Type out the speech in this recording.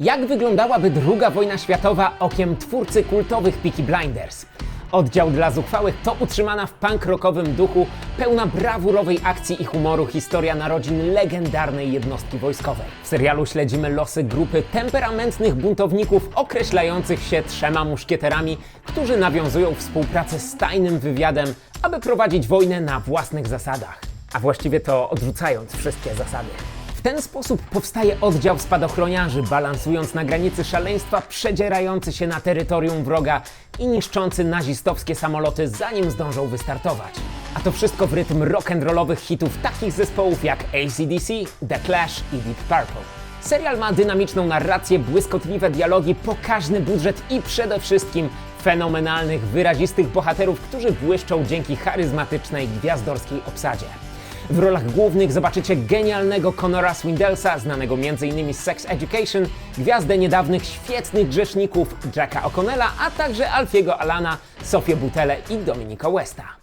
Jak wyglądałaby druga wojna światowa okiem twórcy kultowych Peaky Blinders? Oddział dla zuchwałych to utrzymana w punk rockowym duchu, pełna brawurowej akcji i humoru historia narodzin legendarnej jednostki wojskowej. W serialu śledzimy losy grupy temperamentnych buntowników określających się trzema muszkieterami, którzy nawiązują współpracę z tajnym wywiadem, aby prowadzić wojnę na własnych zasadach. A właściwie to odrzucając wszystkie zasady. Ten sposób powstaje oddział spadochroniarzy, balansując na granicy szaleństwa, przedzierający się na terytorium wroga i niszczący nazistowskie samoloty, zanim zdążą wystartować. A to wszystko w rytm rock'n'rollowych hitów takich zespołów jak ACDC, The Clash i Deep Purple. Serial ma dynamiczną narrację, błyskotliwe dialogi, pokaźny budżet i przede wszystkim fenomenalnych, wyrazistych bohaterów, którzy błyszczą dzięki charyzmatycznej, gwiazdorskiej obsadzie. W rolach głównych zobaczycie genialnego Conora Swindelsa, znanego m.in. z Sex Education, gwiazdę niedawnych świetnych grzeszników Jacka O'Connella, a także Alfiego Alana, Sofię Butele i Dominika Westa.